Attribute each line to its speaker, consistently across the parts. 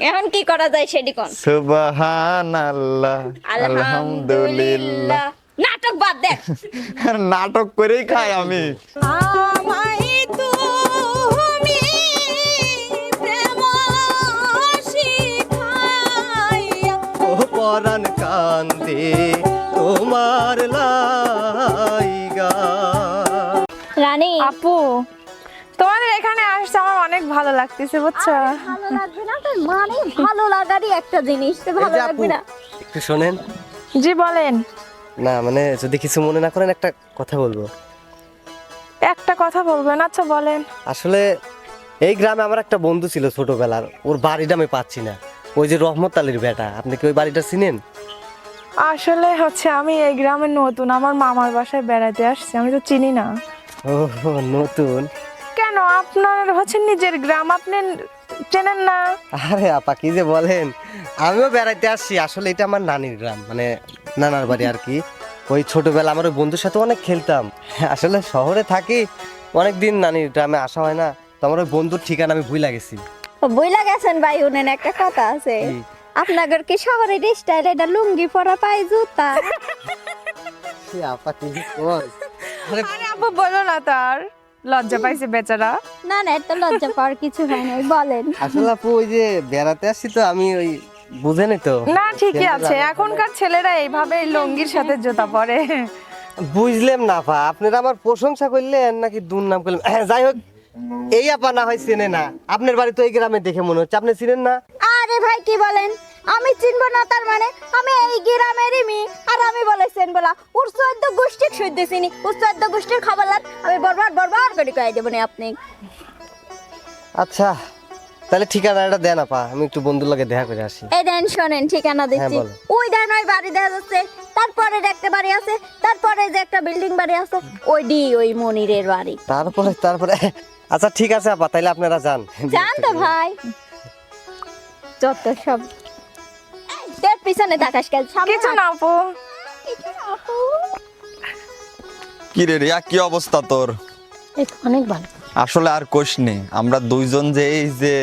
Speaker 1: এখন কি করা যায় সেটি কোন?
Speaker 2: সুবহানাল্লাহ আলহামদুলিল্লাহ।
Speaker 1: নাটক বাদ দে।
Speaker 2: নাটক করেই খাই আমি।
Speaker 3: পরাণ কান্দি তোমার লাইগা।
Speaker 1: রানী।
Speaker 4: আপু এখানে আসতে আমার অনেক ভালো লাগতেছে বুঝছ?
Speaker 1: ভালো লাগবে না? তো মানে ভালো লাগারই একটা জিনিস তো ভালো লাগবে না?
Speaker 3: একটু শোনেন।
Speaker 4: জি বলেন।
Speaker 3: না মানে যদি কিছু মনে না করেন একটা কথা বলব।
Speaker 4: একটা কথা বলবেন আচ্ছা বলেন।
Speaker 3: আসলে এই গ্রামে আমার একটা বন্ধু ছিল ছোটবেলার ওর বাড়িটা আমি পাচ্ছি না। ওই যে রহমত আলীর বেটা আপনি কি ওই বাড়িটা চিনেন?
Speaker 4: আসলে হচ্ছে আমি এই গ্রামে নতুন আমার মামার বাসায় বেড়াতে আসছি আমি তো চিনি না।
Speaker 3: ও নতুন?
Speaker 4: আপনার হচ্ছে নিজের গ্রাম? আপনি চেনেন না।
Speaker 3: আরে আপা কি যে বলেন? আমিও বেড়াইতে আসছি। আসলে এটা আমার নানির গ্রাম মানে নানার বাড়ি আর কি। ওই ছোটবেলা আমার ওই বন্ধুর সাথে অনেক খেলতাম। আসলে শহরে থাকি অনেক দিন নানির গ্রামে আসা হয় না। তো আমার ওই বন্ধুর ঠিকানা আমি ভুলে গেছি।
Speaker 1: বইলা গেছেন ভাই উনেন একটা কথা আছে? আপনাদের কি শহরের স্টাইল এটা লুঙ্গি পরা পাই জুতা।
Speaker 3: আপা কি আরে
Speaker 4: আপু বলো না তার। লজ্জা পাইছে বেচারা?
Speaker 1: না না এত লজ্জা পাওয়ার কিছু হয় না বলেন।
Speaker 3: আসলে আপু ওই যে বেড়াতে আসছি তো আমি ওই বুঝেনি তো।
Speaker 4: না ঠিকই আছে। এখনকার ছেলেরা এইভাবে লুঙ্গির সাথে জুতা পরে।
Speaker 3: বুঝলাম না আপা। আপনারা আমার প্রশংসা করলেন নাকি দুর্নাম করলেন? হ্যাঁ, যাই হোক এই আপা না হয় চেনে না। আপনার বাড়ি তো এই গ্রামে দেখে মনে হচ্ছে। আপনি চিনেন না?
Speaker 1: আরে ভাই কি বলেন? আমি চিনবো না তার মানে। আমি এই গ্রামেরই মেয়ে। আর আমি বলেছেন বলা ওর চোদ্দ গোষ্ঠীর সহ্য চিনি ওর চোদ্দ গোষ্ঠীর খাবার আমি বরবার বরবার করে কয়ে দেবো না আপনি।
Speaker 3: আচ্ছা তাহলে ঠিকানাটা দেন আপা আমি একটু বন্ধুর লাগে দেখা করে আসি।
Speaker 1: এই দেন শোনেন ঠিকানা দিচ্ছি।
Speaker 3: হ্যাঁ,
Speaker 1: ওই দেন ওই বাড়ি দেখা যাচ্ছে। তারপরে একটা বাড়ি আছে তারপরে যে একটা বিল্ডিং বাড়ি আছে ওই ডি ওই মনিরের বাড়ি।
Speaker 3: তারপরে তারপরে আচ্ছা ঠিক আছে আপা তাইলে আপনারা যান।
Speaker 1: জান তো ভাই। যত সব তোর পিছনে তাকাস কেন?
Speaker 4: কিছু না আপু।
Speaker 1: কিছু না, আপু।
Speaker 2: কি রে রিয়া কি অবস্থা তোর?
Speaker 1: অনেক ভালো।
Speaker 2: আসলে আর কোষ নেই। আমরা দুইজন যে এই যে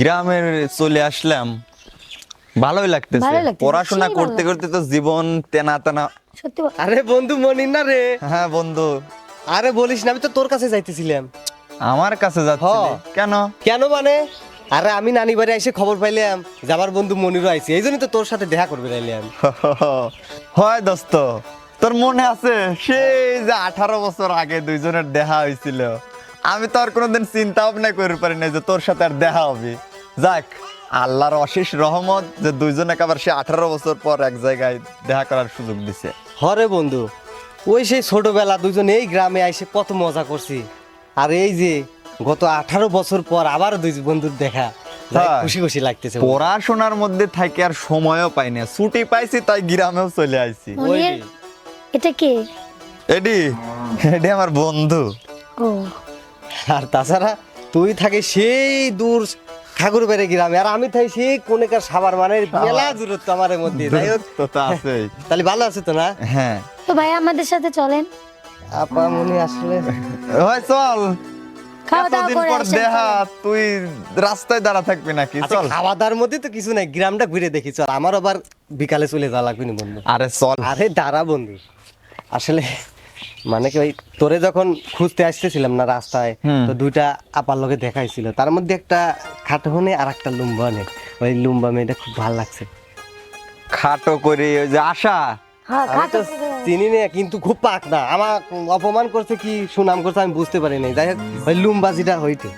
Speaker 2: গ্রামের চলে আসলাম ভালোই লাগতেছে। পড়াশোনা করতে করতে তো জীবন তেনা তেনা
Speaker 1: সত্যি
Speaker 3: আরে বন্ধু মনির না রে।
Speaker 2: হ্যাঁ বন্ধু।
Speaker 3: আরে বলিস না আমি তো তোর কাছে যাইতেছিলাম।
Speaker 2: আমার কাছে যাচ্ছি কেন?
Speaker 3: কেন মানে? আরে আমি নানি বাড়ি এসে খবর পাইলাম যে আমার বন্ধু মনিরও আইছে। এই জন্যই তো তোর সাথে দেখা করবে রাইলাম
Speaker 2: হয় দোস্ত তোর মনে আছে? সেই যে আঠারো বছর আগে দুইজনের দেখা হয়েছিল আমি তো আর কোনোদিন চিন্তা ভাবনা করে পারি না যে তোর সাথে আর দেখা হবে। যাক আল্লাহর অশেষ রহমত যে দুইজনে আবার সে আঠারো বছর পর এক জায়গায় দেখা করার সুযোগ দিছে।
Speaker 3: হরে বন্ধু ওই সেই ছোটবেলা দুজন এই গ্রামে আইসে কত মজা করছি। আর এই যে গত আঠারো বছর পর আবার দুই বন্ধুর দেখা। খুশি খুশি লাগতেছে
Speaker 2: পড়াশোনার মধ্যে থাকে আর সময়ও পাই না। ছুটি পাইছি তাই গ্রামেও চলে আইছি।
Speaker 1: এটা কে?
Speaker 2: এডি? এডি আমার বন্ধু।
Speaker 1: ও।
Speaker 3: আর তাছাড়া তুই থাকে সেই দূর ঠাকুর বেড়ে গ্রামে। আর আমি থাকি সেই কোনেকার সাবার মানে মেলা দূরত্ব আমার মধ্যে যাই হোক।
Speaker 2: তো তা আছেই।
Speaker 3: তাহলে ভালো আছে তো না?
Speaker 2: হ্যাঁ।
Speaker 1: তো ভাই আমাদের সাথে চলেন।
Speaker 3: আপা মনে আসলে
Speaker 2: হয় চল।
Speaker 1: খাওয়া দাওয়া করে
Speaker 2: পর দেখা তুই রাস্তায় দাঁড়া থাকবি নাকি?
Speaker 3: আচ্ছা
Speaker 2: চল।
Speaker 3: খাওয়া দাওয়ার মধ্যে তো কিছু নাই গ্রামটা ঘুরে দেখি চল। আমার আবার বিকালে চলে যাওয়া লাগবে না বন্ধু।
Speaker 2: আরে চল।
Speaker 3: আরে দাঁড়া বন্ধু। আসলে মানে কি ওই তোরে যখন খুঁজতে আসতেছিলাম না রাস্তায় তো দুইটা আপার লোকে দেখাইছিল। তার মধ্যে একটা খাটো হনে আর একটা লুম্বা নে ওই লুম্বা মেয়েটা খুব ভালো লাগছে।
Speaker 2: খাটো করে ওই যে আশা।
Speaker 1: হ্যাঁ
Speaker 3: চিনি না কিন্তু খুব পাক না আমার অপমান করছে কি সুনাম করছে আমি বুঝতে পারি নাই। যাই হোক ওই লুম্বাজিটা হইতে।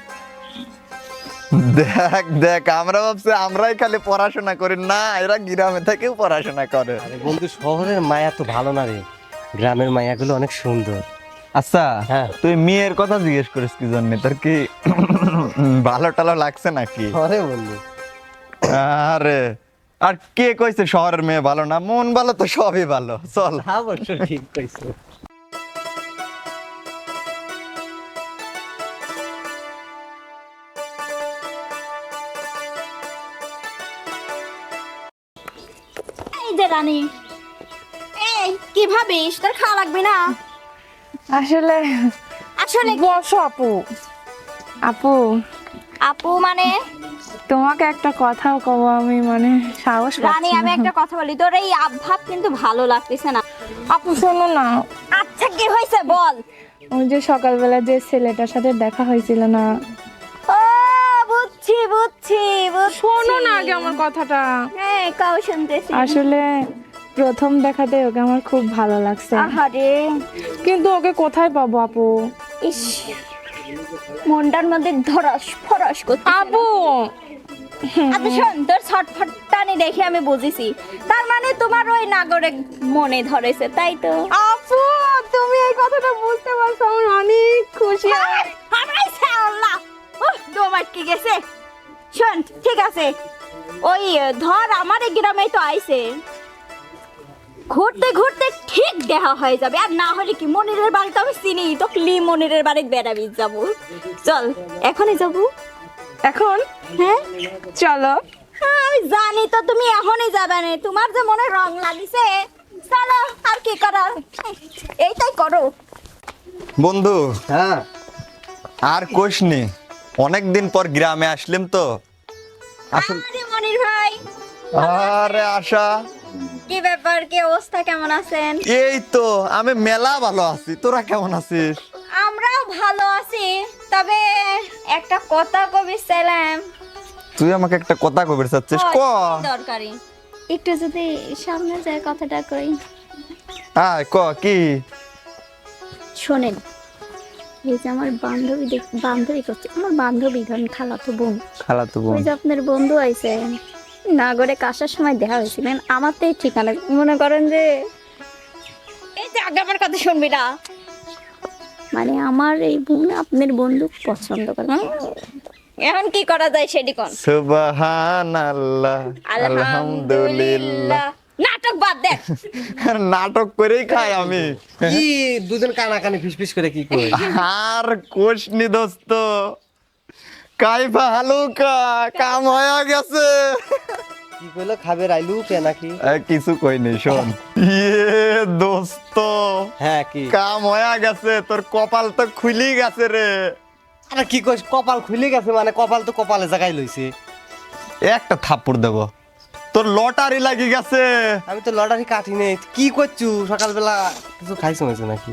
Speaker 2: দেখ দেখ আমরা ভাবছি আমরাই খালি পড়াশোনা করি। না এরা গ্রামে থেকেও পড়াশোনা করে।
Speaker 3: আরে বন্ধু শহরের মায়া তো ভালো না রে। গ্রামের মায়াগুলো অনেক সুন্দর।
Speaker 2: আচ্ছা
Speaker 3: হ্যাঁ।
Speaker 2: তুই মেয়ের কথা জিজ্ঞেস করিস কি জন্য? তোর কি ভালো টালো লাগছে নাকি?
Speaker 3: আরে বন্ধু।
Speaker 2: আরে আর কে কইছে শহরের মেয়ে ভালো না? মন ভালো তো সবই ভালো। চল।
Speaker 3: অবশ্য ঠিক কইছো।
Speaker 1: এই যে রানী এই কি ভাবিস? তোর খাওয়া লাগবে না?
Speaker 4: আসলে
Speaker 1: আসলে
Speaker 4: বসো আপু। আপু।
Speaker 1: আপু মানে?
Speaker 4: তোমাকে একটা কথাও কব আমি মানে সাহস
Speaker 1: রানী আমি একটা কথা বলি তোর এই আভাব কিন্তু ভালো লাগতেছে না।
Speaker 4: আপু শোনো না।
Speaker 1: আচ্ছা কি হয়েছে বল?
Speaker 4: ওই যে সকালবেলা যে ছেলেটার সাথে দেখা হয়েছিল না।
Speaker 1: ও বুঝছি বুঝছি
Speaker 4: শোনো না আগে আমার কথাটা।
Speaker 1: হ্যাঁ কাউ শুনতেছি।
Speaker 4: আসলে প্রথম দেখাতে ওকে আমার খুব ভালো লাগছে।
Speaker 1: আহারে।
Speaker 4: কিন্তু ওকে কোথায় পাবো আপু?
Speaker 1: ইস মনটার মধ্যে ধরস ফরস করতে
Speaker 4: আপু
Speaker 1: আচ্ছা শোন তোর ছটফট টানি দেখে আমি বুঝেছি। তার মানে তোমার ওই নাগরে মনে ধরেছে তাই তো?
Speaker 4: আপু তুমি এই কথাটা বুঝতে পারছ আমার অনেক খুশি।
Speaker 1: আল্লাহ। দম আটকে গেছে। শোন ঠিক আছে। ওই ধর আমার এই গ্রামে তো আইছে। ঘুরতে ঘুরতে ঠিক দেখা হয়ে যাবে। আর না হলে কি মনিরের বাড়ি তো আমি চিনি? তো ক্লি মনিরের বাড়ি বেড়াবি যাব। চল এখনই যাব।
Speaker 4: এখন?
Speaker 1: হ্যাঁ
Speaker 4: চলো।
Speaker 1: হ্যাঁ, আমি জানি তো তুমি এখনই যাবে না। তোমার যে মনে রং লাগিছে চলো আর কি করার এইটাই করো।
Speaker 2: বন্ধু
Speaker 3: হ্যাঁ।
Speaker 2: আর কোশনি অনেক দিন পর গ্রামে আসলাম তো। আসল
Speaker 1: আরে মনির ভাই
Speaker 2: আরে আশা।
Speaker 1: কি ব্যাপার কি অবস্থা কেমন আছেন?
Speaker 2: এই তো আমি মেলা ভালো আছি। তোরা কেমন আছিস?
Speaker 1: ভালো আছি তবে একটা কথা কবি চাইলাম
Speaker 2: তুই আমাকে একটা কথা কবির চাচ্ছিস ক
Speaker 1: দরকারি? একটু যদি সামনে যায় কথাটা কই।
Speaker 2: আয় ক কি?
Speaker 1: শোনেন এই যে আমার বান্ধবী বান্ধবী করছে আমার বান্ধবী ধরেন খালাতো বোন।
Speaker 2: খালা তো বোন।
Speaker 1: ওই যে আপনার বন্ধু আইছে নাগরে কাসার সময় দেখা হয়েছিলেন আমার তো ঠিকানা মনে করেন যে এই যে আগে আমার কথা শুনবি না। মানে আমার এই বোন আপনার বন্ধু পছন্দ করে? এখন কি করা যায় সেটি কোন?
Speaker 2: সুবহানাল্লাহ আলহামদুলিল্লাহ।
Speaker 1: নাটক বাদ দে।
Speaker 2: নাটক করেই খাই আমি।
Speaker 3: কি দুজন কানাকানি ফিসফিস করে কি কই
Speaker 2: আর কোশনি দোস্ত। কাইফা হালুকা কাম হয়ে গেছে।
Speaker 3: কি কইলো? খাবে রাইলু কে নাকি?
Speaker 2: কিছু কইনি শোন। ইয়ে দোস্ত।
Speaker 3: হ্যাঁ কি?
Speaker 2: কাম হয়ে গেছে তোর কপাল তো খুলি গেছে রে।
Speaker 3: আরে কি কইস কপাল খুলে গেছে মানে কপাল তো কপালে জায়গায় লইছে।
Speaker 2: একটা থাপ্পড় দেব। তোর লটারি লাগি গেছে।
Speaker 3: আমি তো লটারি কাটি নেই। কি করছু? সকালবেলা কিছু খাইছো মেছো নাকি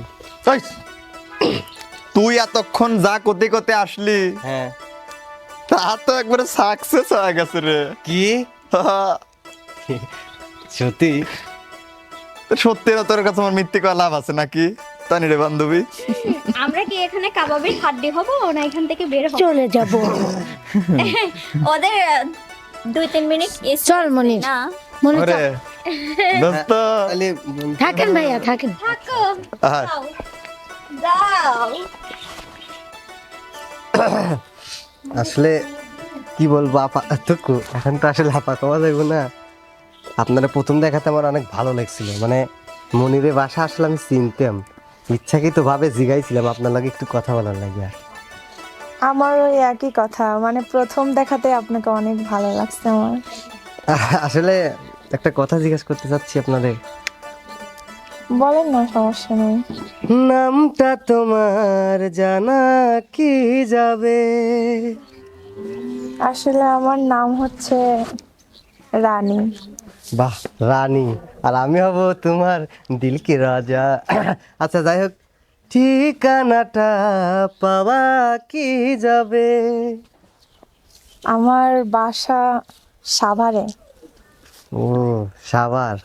Speaker 2: তুই এতক্ষণ যা কোতে কোতে আসলি।
Speaker 3: হ্যাঁ।
Speaker 2: তা তো একবারে সাকসেস হয়ে গেছে রে।
Speaker 3: কি? সত্যি?
Speaker 2: সত্যি না তোর কাছে আমার মিথ্যে করা লাভ আছে নাকি? তানি রে বান্ধবী।
Speaker 1: আমরা কি এখানে কাবাবের হাড্ডি হব না এখান থেকে বের হব?
Speaker 5: চলে যাব।
Speaker 1: ওদের দুই তিন মিনিট
Speaker 5: চল মনির।
Speaker 1: না?
Speaker 5: মনে
Speaker 2: ওরে। দোস্ত।
Speaker 5: থাকেন ভাইয়া থাকেন।
Speaker 1: থাকো। যাও।
Speaker 3: আসলে কি বলব আপা টুকু এখন তো আসলে আপা কমা যাইব না। আপনারা প্রথম দেখাতে আমার অনেক ভালো লাগছিল মানে মনিরের বাসা আসলে আমি চিনতাম। ইচ্ছাকৃত ভাবে জিগাইছিলাম আপনার লাগে একটু কথা বলার লাগে
Speaker 4: আমার ওই একই কথা মানে প্রথম দেখাতে আপনাকে অনেক ভালো লাগছে আমার।
Speaker 3: আসলে একটা কথা জিজ্ঞেস করতে চাচ্ছি আপনাদের।
Speaker 4: বলেন না সমস্যা নেই।
Speaker 3: নামটা তোমার জানা কি যাবে?
Speaker 4: আসলে আমার নাম হচ্ছে রানী।
Speaker 3: বাহ রানী। আর আমি হব তোমার দিল কি রাজা। আচ্ছা যাই হোক ঠিকানাটা পাওয়া কি যাবে?
Speaker 4: আমার বাসা সাভারে।
Speaker 3: ও সাভার।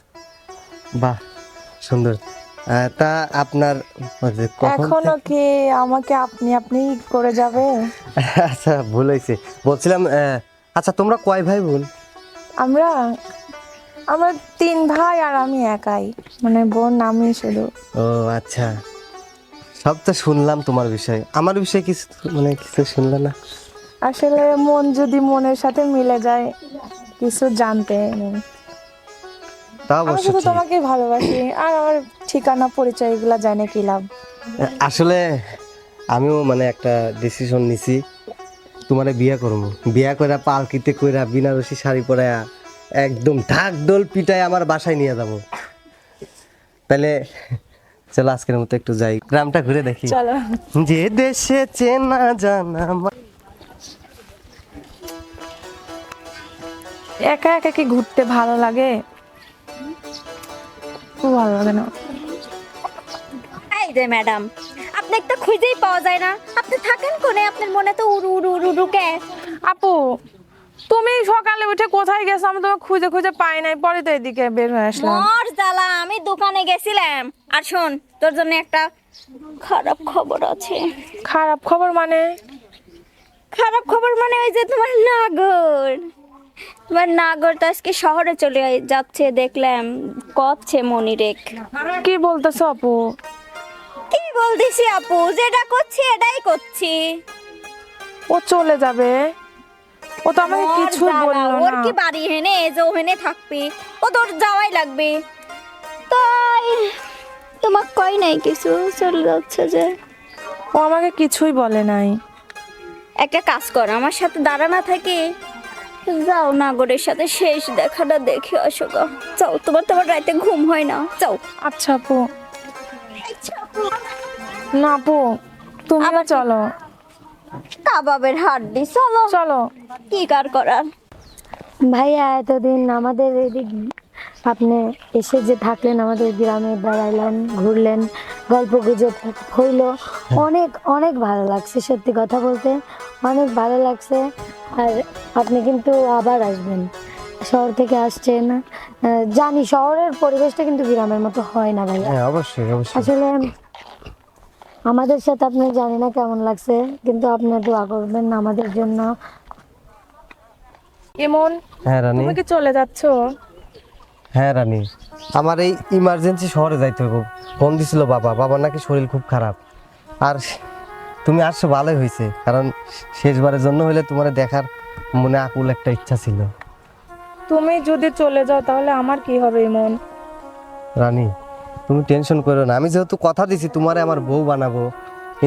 Speaker 3: বাহ সুন্দর। তা আপনার ওই
Speaker 4: এখনও কি আমাকে আপনি আপনি করে যাবে?
Speaker 3: আচ্ছা ভুল হয়েছে। বলছিলাম আচ্ছা তোমরা কয় ভাই বোন?
Speaker 4: আমরা আমরা তিন ভাই আর আমি একাই। মানে বোন আমি শুধু।
Speaker 3: ও আচ্ছা। সব তো শুনলাম তোমার বিষয়ে। আমার বিষয়ে কিছু মানে কিছু শুনলে না?
Speaker 4: আসলে মন যদি মনের সাথে মিলে যায় কিছু জানতে নেই।
Speaker 3: তা
Speaker 4: আমি
Speaker 3: অবশ্য
Speaker 4: শুধু
Speaker 3: ঠিক।
Speaker 4: তোমাকে ভালোবাসি আর আমার ঠিকানা পরিচয় এগুলা জানে কি লাভ?
Speaker 3: আসলে আমিও মানে একটা ডিসিশন নিছি তোমারে বিয়া করব। বিয়া করে পালকিতে কইরা বিনারসি শাড়ি পরে একদম ঢাক পিটায় আমার বাসায় নিয়ে যাব। তাহলে চলো আজকের মতো একটু যাই গ্রামটা ঘুরে দেখি।
Speaker 4: চলো।
Speaker 3: যে দেশে চেনা জানা মা-
Speaker 4: একা একা কি ঘুরতে ভালো লাগে? খুব ভালো লাগে না।
Speaker 1: এই যে ম্যাডাম আপনি একটা খুঁজেই পাওয়া যায় না। আপনি থাকেন কোনে? আপনার মনে তো উড়ু উড়ু উড়ু উড়ুকে
Speaker 4: আপু তুমি সকালে উঠে কোথায় গেছো? আমি তোমাকে খুঁজে খুঁজে পাই নাই। পরে তো এদিকে বের হয়ে আসলাম।
Speaker 1: মর জ্বালা আমি দোকানে গেছিলাম। আর শোন তোর জন্য একটা খারাপ খবর আছে।
Speaker 4: খারাপ খবর মানে?
Speaker 1: খারাপ খবর মানে ওই যে তোমার নাগর। তোমার নাগর তো আজকে শহরে চলে যাচ্ছে দেখলাম কচ্ছে মনিরেক।
Speaker 4: কি বলতেছো আপু?
Speaker 1: কি বলতেছি আপু? যেটা করছি এটাই করছি।
Speaker 4: ও চলে যাবে? ও তো আমাকে কিছু বলল
Speaker 1: ওর কি বাড়ি হেনে? যে ওখানে থাকবি। ও তোর যাওয়াই লাগবে। তাই তোমাক কই নাই কিছু? চলে যাচ্ছে যে।
Speaker 4: ও আমাকে কিছুই বলে নাই।
Speaker 1: একটা কাজ কর আমার সাথে দাঁড়া না থাকে। যাও নাগরের সাথে শেষ দেখাটা দেখে আসো গা। যাও তোমার তোমার রাতে ঘুম হয় না। যাও।
Speaker 4: আচ্ছা আপু। না আপু তুমি
Speaker 1: আবার কি?
Speaker 4: চলো।
Speaker 1: কাবাবের হাট দি চলো।
Speaker 4: চলো।
Speaker 1: কি কার করার?
Speaker 5: ভাইয়া এতদিন আমাদের এদিক আপনি এসে যে থাকলেন আমাদের গ্রামে বেড়াইলেন ঘুরলেন গল্প গুজব হইল। অনেক অনেক ভালো লাগছে সত্যি কথা বলতে। অনেক ভালো লাগছে। আর আপনি কিন্তু আবার আসবেন। শহর থেকে আসছেন। জানি শহরের পরিবেশটা কিন্তু গ্রামের মতো হয় না ভাইয়া।
Speaker 3: হ্যাঁ অবশ্যই অবশ্যই।
Speaker 5: আসলে আমাদের সাথে আপনি জানি না কেমন লাগছে কিন্তু আপনি দোয়া করবেন আমাদের জন্য।
Speaker 4: এমন
Speaker 3: হ্যাঁ রানী।
Speaker 4: তুমি কি চলে যাচ্ছো?
Speaker 3: হ্যাঁ রানী। আমার এই ইমার্জেন্সি শহরে যাইতে হবে ফোন দিছিল বাবা। বাবার নাকি শরীর খুব খারাপ। আর তুমি আসছো ভালোই হয়েছে কারণ শেষবারের জন্য হলে তোমার দেখার মনে আকুল একটা ইচ্ছা ছিল।
Speaker 4: তুমি যদি চলে যাও তাহলে আমার কি হবে এমন
Speaker 3: রানী তুমি টেনশন করো না। আমি যেহেতু কথা দিছি তোমারে আমার বউ বানাবো।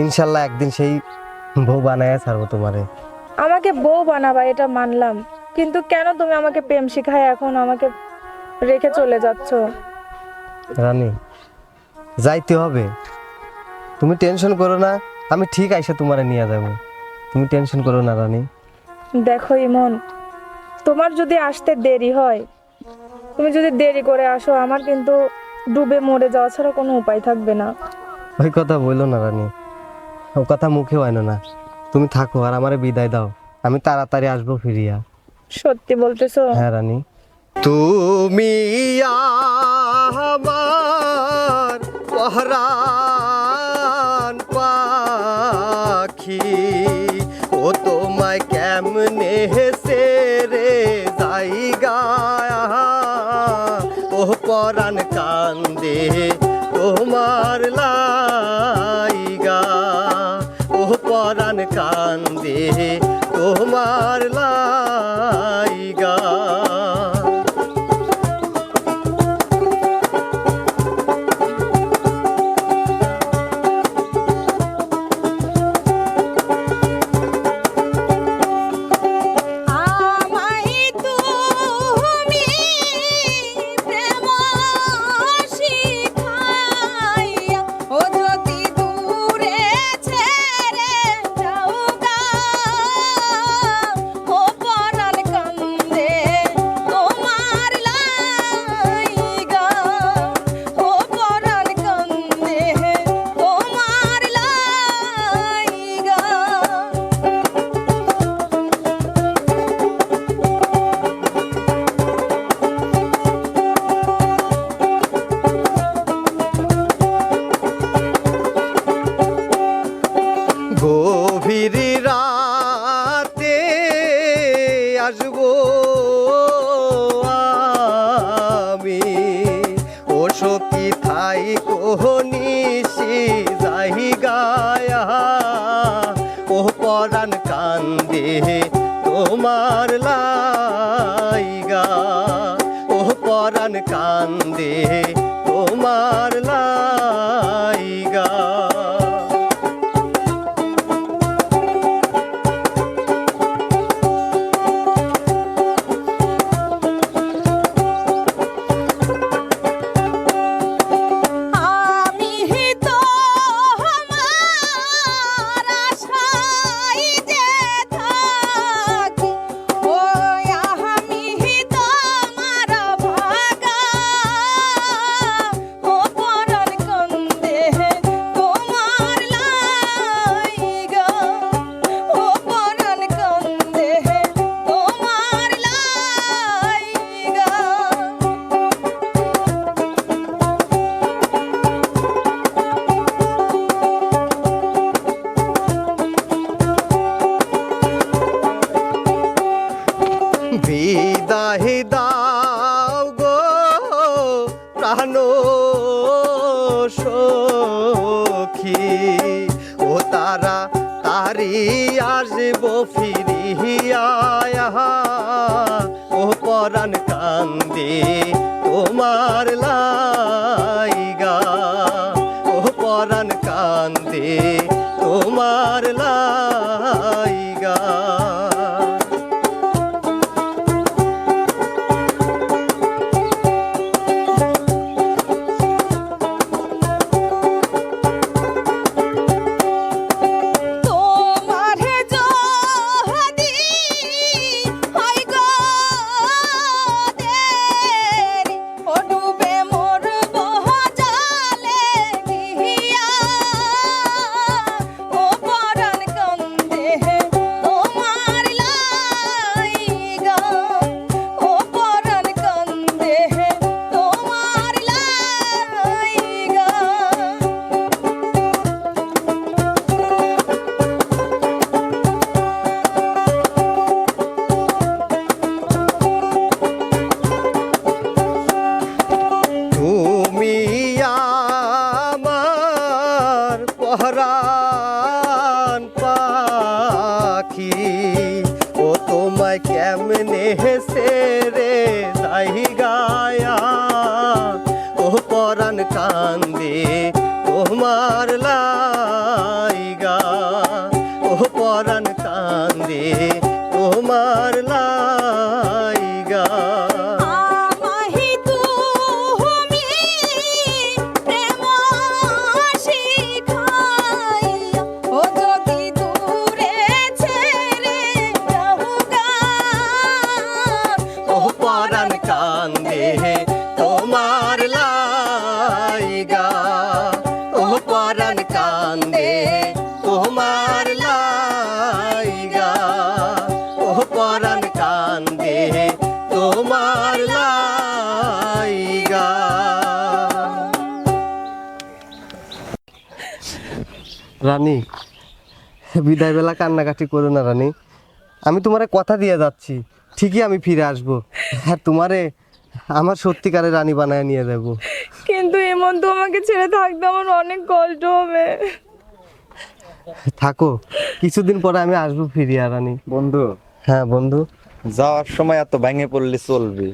Speaker 3: ইনশাল্লাহ একদিন সেই বউ বানায় ছাড়বো তোমারে।
Speaker 4: আমাকে বউ বানাবা এটা মানলাম। কিন্তু কেন তুমি আমাকে প্রেম শিখায় এখন? আমাকে রেখে চলে যাচ্ছ।
Speaker 3: রানী যাইতে হবে। তুমি টেনশন করো না আমি ঠিক আইসা তোমারে নিয়ে যাব। তুমি টেনশন করো না রানী।
Speaker 4: দেখো ইমন তোমার যদি আসতে দেরি হয় তুমি যদি দেরি করে আসো আমার কিন্তু ডুবে মরে যাওয়া ছাড়া কোনো উপায় থাকবে না।
Speaker 3: ওই কথা বলল না রানী। ও কথা মুখে হয় না। তুমি থাকো আর আমারে বিদায় দাও। আমি তাড়াতাড়ি আসব ফিরিয়া।
Speaker 4: সত্যি বলতেছো?
Speaker 3: হ্যাঁ রানী। তুমি পরাণ কান্দে তোমার লাইগা আসব ফিরিয়া ও পরাণ কান্দে তোমার লাইগা। ও পরাণ কান্দে তোমার লাইগা রানী বিদায় বেলা কান্নাকাটি করো না রানী। আমি তোমারে কথা দিয়ে যাচ্ছি ঠিকই আমি ফিরে আসব। আর তোমারে আমার সত্যিকারে রানী বানায় নিয়ে যাব।
Speaker 4: কিন্তু এমন তো আমাকে ছেড়ে থাকতে আমার অনেক কষ্ট হবে।
Speaker 3: থাকো কিছুদিন পরে আমি আসব ফিরিয়া রানী।
Speaker 2: বন্ধু
Speaker 3: হ্যাঁ বন্ধু।
Speaker 2: যাওয়ার সময় এত ভেঙে পড়লে চলবি।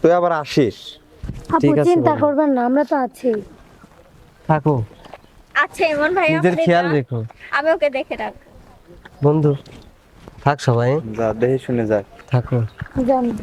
Speaker 2: তুই আবার আসিস।
Speaker 5: আপু
Speaker 3: ঠিক আছে,
Speaker 5: চিন্তা করবেন না আমরা তো আছি।
Speaker 3: থাকো।
Speaker 1: আচ্ছা ইমন ভাই
Speaker 3: নিজের খেয়াল। রেখো।
Speaker 1: আমি ওকে দেখে রাখ।
Speaker 3: বন্ধু থাক সবাই।
Speaker 2: যা দেখে শুনে যাক
Speaker 3: থাকো।
Speaker 5: জানব